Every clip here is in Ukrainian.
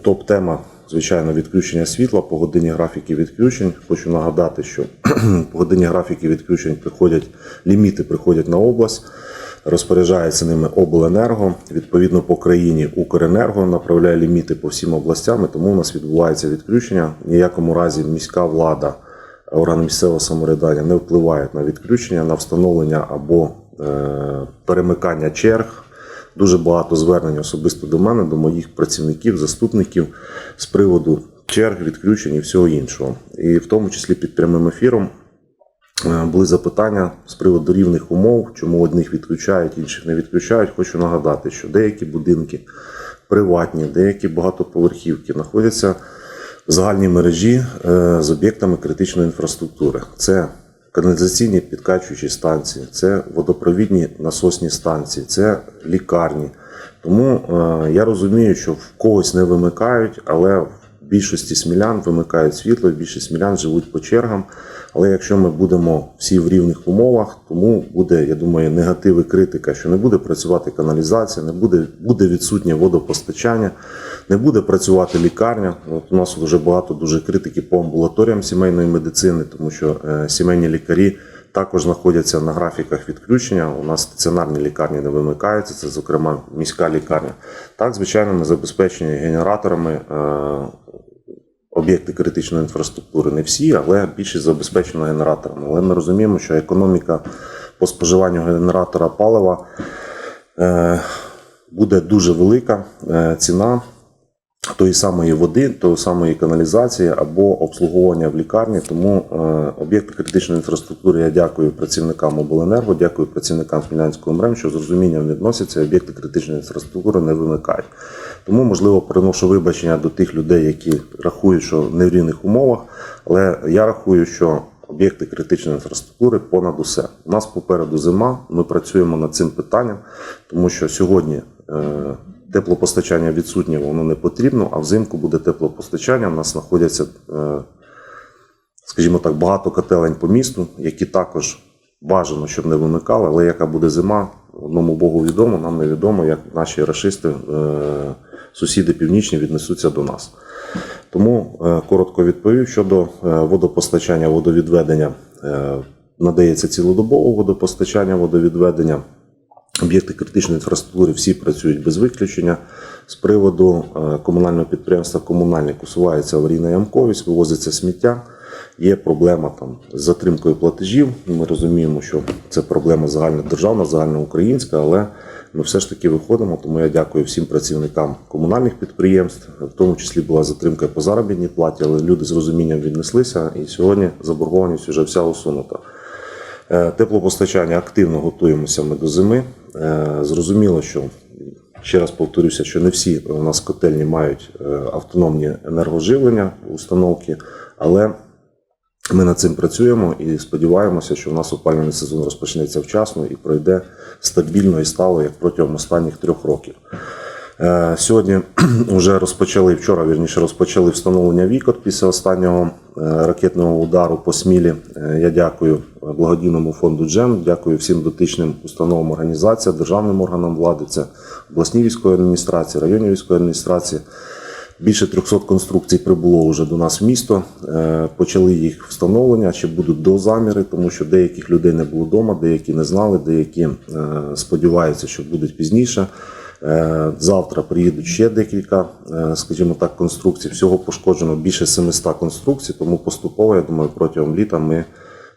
Топ-тема, звичайно, відключення світла по годині графіки відключень. Хочу нагадати, що по годині графіки відключень приходять ліміти, приходять на область, розпоряджається ними обленерго. Відповідно, по країні Укренерго направляє ліміти по всім областям, тому у нас відбувається відключення. В ніякому разі міська влада, органи місцевого самоврядування не впливають на відключення, на встановлення або е, перемикання черг. Дуже багато звернень особисто до мене, до моїх працівників, заступників з приводу черг, відключень і всього іншого. І в тому числі під прямим ефіром е, були запитання з приводу рівних умов, чому одних відключають, інших не відключають. Хочу нагадати, що деякі будинки приватні, деякі багатоповерхівки знаходяться в загальній мережі е, з об'єктами критичної інфраструктури. Це каналізаційні підкачуючі станції, це водопровідні насосні станції, це лікарні. Тому е, я розумію, що в когось не вимикають, але більшості смілян вимикають світло, більшість смілян живуть по чергам. Але якщо ми будемо всі в рівних умовах, тому буде, я думаю, негатив і критика, що не буде працювати каналізація, не буде, буде відсутнє водопостачання, не буде працювати лікарня. От у нас вже багато дуже критики по амбулаторіям сімейної медицини, тому що е, сімейні лікарі також знаходяться на графіках відключення. У нас стаціонарні лікарні не вимикаються, це, зокрема, міська лікарня. Так, звичайно, ми забезпечені генераторами. Об'єкти критичної інфраструктури не всі, але більшість забезпечено генераторами. Але ми розуміємо, що економіка по споживанню генератора палива е, буде дуже велика е, ціна тої самої води, тої самої каналізації або обслуговування в лікарні. Тому е, об'єкти критичної інфраструктури я дякую працівникам обленерго, дякую працівникам Смілянського МРЕМ, що з розумінням відносяться, об'єкти критичної інфраструктури не вимикають. Тому, можливо, приношу вибачення до тих людей, які рахують, що не в рівних умовах, але я рахую, що об'єкти критичної інфраструктури понад усе. У нас попереду зима, ми працюємо над цим питанням, тому що сьогодні. Теплопостачання відсутнє, воно не потрібно, а взимку буде теплопостачання. У нас знаходяться, е, скажімо так, багато котелень по місту, які також бажано, щоб не вимикали, але яка буде зима, одному Богу відомо, нам невідомо, як наші рашисти, е, сусіди північні віднесуться до нас. Тому е, коротко відповів щодо водопостачання, водовідведення. Надається цілодобово водопостачання, водовідведення. Об'єкти критичної інфраструктури всі працюють без виключення. З приводу е, комунального підприємства комунальник усувається аварійна ямковість, вивозиться сміття. Є проблема там з затримкою платежів. Ми розуміємо, що це проблема загальнодержавна, загальноукраїнська, але ми все ж таки виходимо. Тому я дякую всім працівникам комунальних підприємств, в тому числі була затримка по заробітній платі, але люди з розумінням віднеслися, і сьогодні заборгованість вже вся усунута. Е, Теплопостачання активно готуємося ми до зими. Е, Зрозуміло, що ще раз повторюся, що не всі у нас котельні мають е, автономні енергоживлення установки, але ми над цим працюємо і сподіваємося, що в нас опалювальний сезон розпочнеться вчасно і пройде стабільно і стало як протягом останніх трьох років. Е, Сьогодні вже розпочали вчора, вірніше розпочали встановлення вікон після останнього е, ракетного удару по Смілі. Е, Я дякую благодійному фонду Джем, дякую всім дотичним установам організаціям, державним органам влади, це обласні військові адміністрації, районні військові адміністрації. Більше 300 конструкцій прибуло вже до нас в місто. Почали їх встановлення, ще будуть дозаміри, тому що деяких людей не було вдома, деякі не знали, деякі сподіваються, що будуть пізніше. Е, Завтра приїдуть ще декілька, е, скажімо так, конструкцій. Всього пошкоджено більше 700 конструкцій, тому поступово, я думаю, протягом літа ми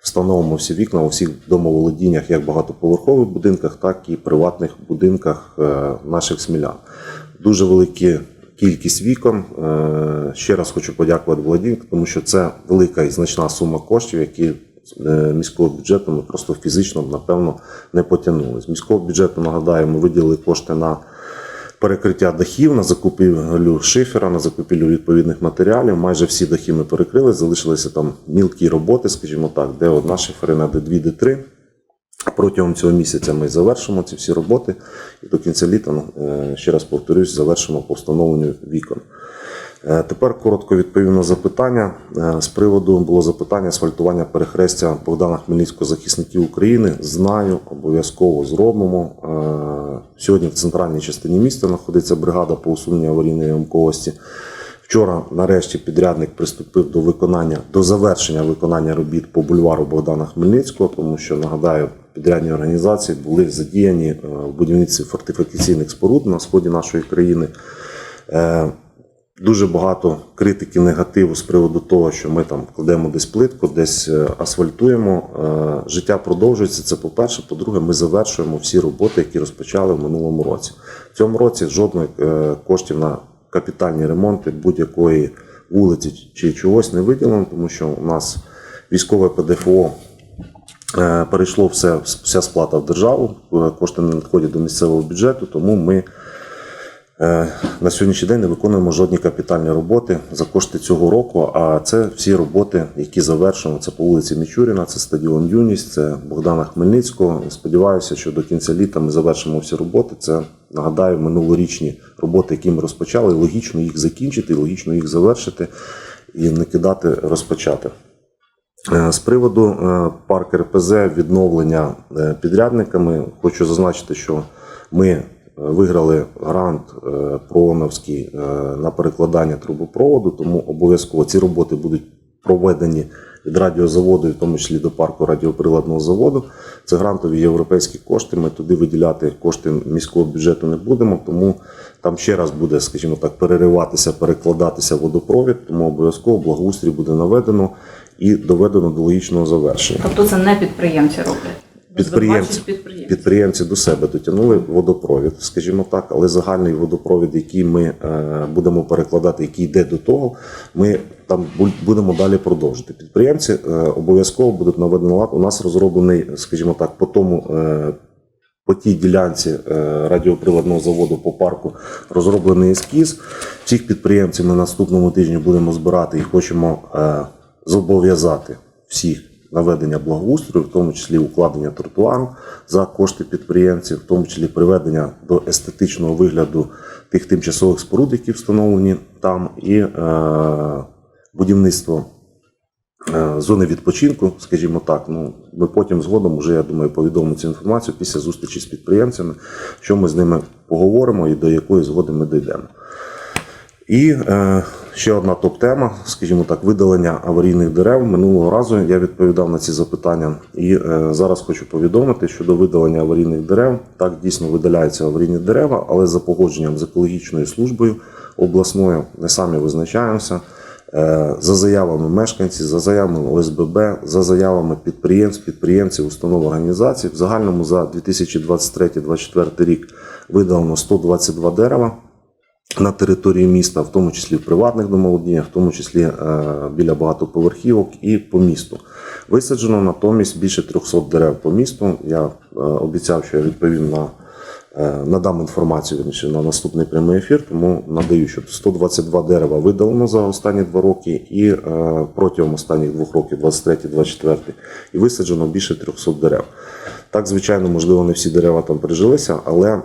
встановимо всі вікна у всіх домоволодіннях, як багатоповерхових будинках, так і приватних будинках е, наших смілян. Дуже великі кількість вікон. Ще раз хочу подякувати Владі, тому що це велика і значна сума коштів, які з міського бюджету ми просто фізично, напевно, не потягнули. З міського бюджету, нагадаю, ми виділили кошти на перекриття дахів, на закупівлю шифера, на закупівлю відповідних матеріалів. Майже всі дахи ми перекрили, залишилися там мілкі роботи, скажімо так, де одна шиферина, де дві, де три. Протягом цього місяця ми завершимо ці всі роботи і до кінця літа, ну, е, ще раз повторюсь, завершимо по встановленню вікон. Е, Тепер коротко відповім на запитання. Е, З приводу було запитання асфальтування перехрестя Богдана Хмельницького захисників України. Знаю, обов'язково зробимо. Е, Сьогодні в центральній частині міста знаходиться бригада по усуненню аварійної ямковості. Вчора, нарешті, підрядник приступив до виконання до завершення виконання робіт по бульвару Богдана Хмельницького, тому що нагадаю, підрядні організації були задіяні е, в будівництві фортифікаційних споруд на сході нашої країни. Дуже багато критики негативу з приводу того, що ми там кладемо десь плитку, десь е, асфальтуємо. Е, Життя продовжується. Це по-перше. По-друге, ми завершуємо всі роботи, які розпочали в минулому році. В цьому році жодних е, коштів на капітальні ремонти будь-якої вулиці чи чогось не виділено, тому що у нас військове ПДФО перейшло все, вся сплата в державу, кошти не надходять до місцевого бюджету, тому ми. Е, На сьогоднішній день не виконуємо жодні капітальні роботи за кошти цього року. А це всі роботи, які завершено. Це по вулиці Мічуріна, це стадіон Юність, це Богдана Хмельницького. Сподіваюся, що до кінця літа ми завершимо всі роботи. Це нагадаю минулорічні роботи, які ми розпочали. Логічно їх закінчити, логічно їх завершити і не кидати розпочати. Е, З приводу е, парк РПЗ відновлення підрядниками, хочу зазначити, що ми виграли грант е, ПРООНовський е, на перекладання трубопроводу, тому обов'язково ці роботи будуть проведені від радіозаводу, в тому числі до парку радіоприладного заводу. Це грантові європейські кошти. Ми туди виділяти кошти міського бюджету не будемо, тому там ще раз буде, скажімо так, перериватися, перекладатися водопровід, тому обов'язково благоустрій буде наведено і доведено до логічного завершення. Тобто це не підприємці роблять. Підприємці, підприємців. підприємці до себе дотягнули водопровід, скажімо так, але загальний водопровід, який ми е, будемо перекладати, який йде до того, ми там бу- будемо далі продовжити. Підприємці е, обов'язково будуть наведені лад. У нас розроблений, скажімо так, по тому. Е, по тій ділянці радіоприладного заводу по парку розроблений ескіз. Всіх підприємців ми наступному тижні будемо збирати і хочемо зобов'язати всіх наведення благоустрою, в тому числі укладення тротуару за кошти підприємців, в тому числі приведення до естетичного вигляду тих тимчасових споруд, які встановлені там, і е, будівництво е, зони відпочинку, скажімо так. Ну, ми потім згодом вже, я думаю, повідомимо цю інформацію після зустрічі з підприємцями, що ми з ними поговоримо і до якої згоди ми дійдемо. І е, ще одна топ-тема, скажімо так, видалення аварійних дерев. Минулого разу я відповідав на ці запитання, і е, зараз хочу повідомити щодо видалення аварійних дерев. Так дійсно видаляються аварійні дерева, але за погодженням з екологічною службою обласною не самі визначаємося. Е, За заявами мешканців, за заявами ОСББ, за заявами підприємств, підприємців, установ організацій, в загальному за 2023-2024 рік видалено 122 дерева на території міста, в тому числі в приватних домоволодіннях, в тому числі е, біля багатоповерхівок і по місту. Висаджено натомість більше 300 дерев по місту. Я е, обіцяв, що я відповім на е, надам інформацію вірніше, на наступний прямий ефір, тому надаю, що 122 дерева видалено за останні два роки, і протягом останніх двох років, 23-24, і висаджено більше 300 дерев. Так, звичайно, можливо, не всі дерева там прижилися, але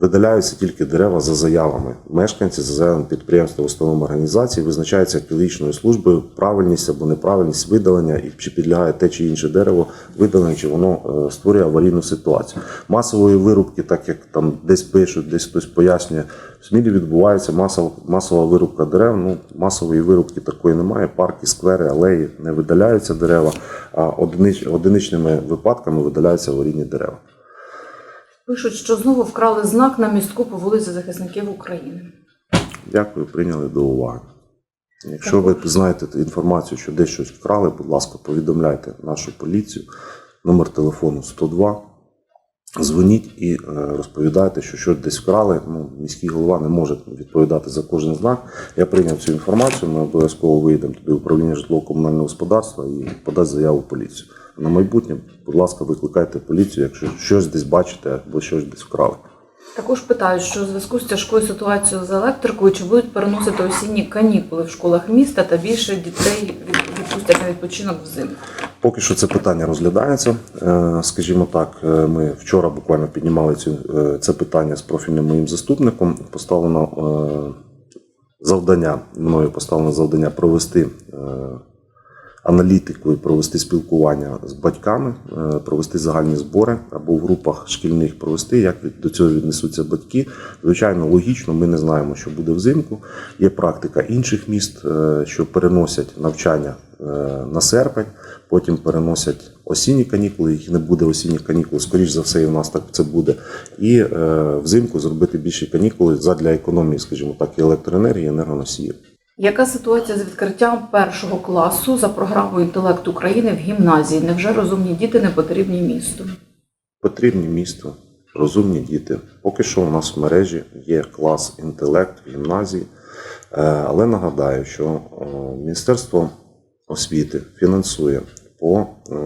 Видаляються тільки дерева за заявами мешканців, за заявами підприємства, установ організацій, визначається екологічною службою правильність або неправильність видалення, і чи підлягає те чи інше дерево видалення, чи воно е, створює аварійну ситуацію. Масової вирубки, так як там десь пишуть, десь хтось пояснює, в Смілі відбувається масова, масова вирубка дерев. Ну масової вирубки такої немає. Парки, сквери, алеї не видаляються дерева, а одинич, одиничними випадками видаляються аварійні дерева. Пишуть, що знову вкрали знак на містку по вулиці захисників України. Дякую, прийняли до уваги. Якщо ви знаєте інформацію, що десь щось вкрали, будь ласка, повідомляйте нашу поліцію, номер телефону 102. Дзвоніть і е, розповідайте, що щось десь вкрали. Ну, міський голова не може відповідати за кожен знак. Я прийняв цю інформацію. Ми обов'язково вийдемо туди в управління житлово-комунального господарства і подасть заяву в поліцію. На майбутнє, будь ласка, викликайте поліцію, якщо щось десь бачите або щось десь вкрали. Також питають, що у зв'язку з тяжкою ситуацією з електрикою, чи будуть переносити осінні канікули в школах міста та більше дітей відпустять на відпочинок взимку. Поки що це питання розглядається. Е, Скажімо так, е, ми вчора буквально піднімали е, це питання з профільним моїм заступником. Поставлено завдання, мною поставлено завдання провести аналітику і провести спілкування з батьками, е, провести загальні збори або в групах шкільних провести, як до цього віднесуться батьки. Звичайно, логічно, ми не знаємо, що буде взимку. Є практика інших міст, е, що переносять навчання е, на серпень, потім переносять осінні канікули, їх не буде осінніх канікул, скоріш за все, і в нас так це буде. І взимку зробити більші канікули задля економії, скажімо так, і електроенергії, і енергоносіїв. Яка ситуація з відкриттям першого класу за програмою інтелект України в гімназії? Невже розумні діти не потрібні місту? Потрібні місту, розумні діти. Поки що у нас в мережі є клас інтелект в гімназії, Е, але нагадаю, що е, Міністерство освіти фінансує по е,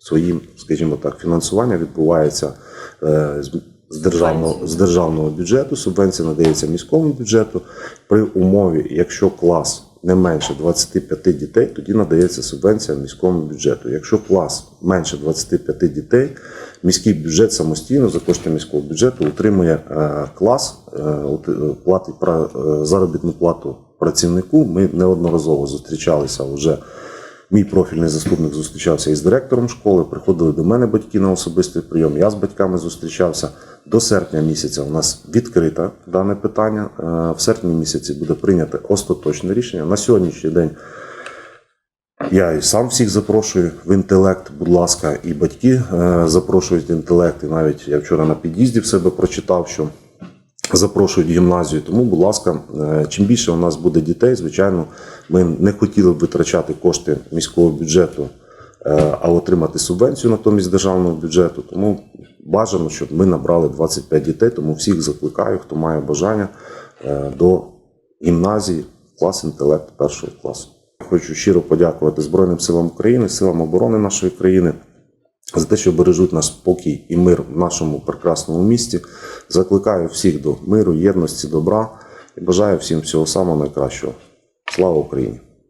своїм, скажімо так, фінансування відбувається з- державного, з державного бюджету, субвенція надається міському бюджету. При умові, якщо клас не менше 25 дітей, тоді надається субвенція міському бюджету. Якщо клас менше 25 дітей, міський бюджет самостійно за кошти міського бюджету утримує е, клас, е, е, платить заробітну плату працівнику. Ми неодноразово зустрічалися вже. Мій профільний заступник зустрічався із директором школи. Приходили до мене батьки на особистий прийом. Я з батьками зустрічався. До серпня місяця у нас відкрите дане питання. Е, В серпні місяці буде прийнято остаточне рішення. На сьогоднішній день я і сам всіх запрошую в інтелект, будь ласка, і батьки е, запрошують інтелект. І навіть я вчора на під'їзді в себе прочитав, що запрошують в гімназію. Тому, будь ласка, е, чим більше у нас буде дітей, звичайно, ми не хотіли б витрачати кошти міського бюджету, е, а отримати субвенцію натомість державного бюджету. Тому бажано, щоб ми набрали 25 дітей. Тому всіх закликаю, хто має бажання е, до гімназії, клас інтелект першого класу. Хочу щиро подякувати Збройним силам України, силам оборони нашої країни за те, що бережуть наш спокій і мир в нашому прекрасному місті. Закликаю всіх до миру, єдності, добра і бажаю всім всього самого найкращого. Слава Україні!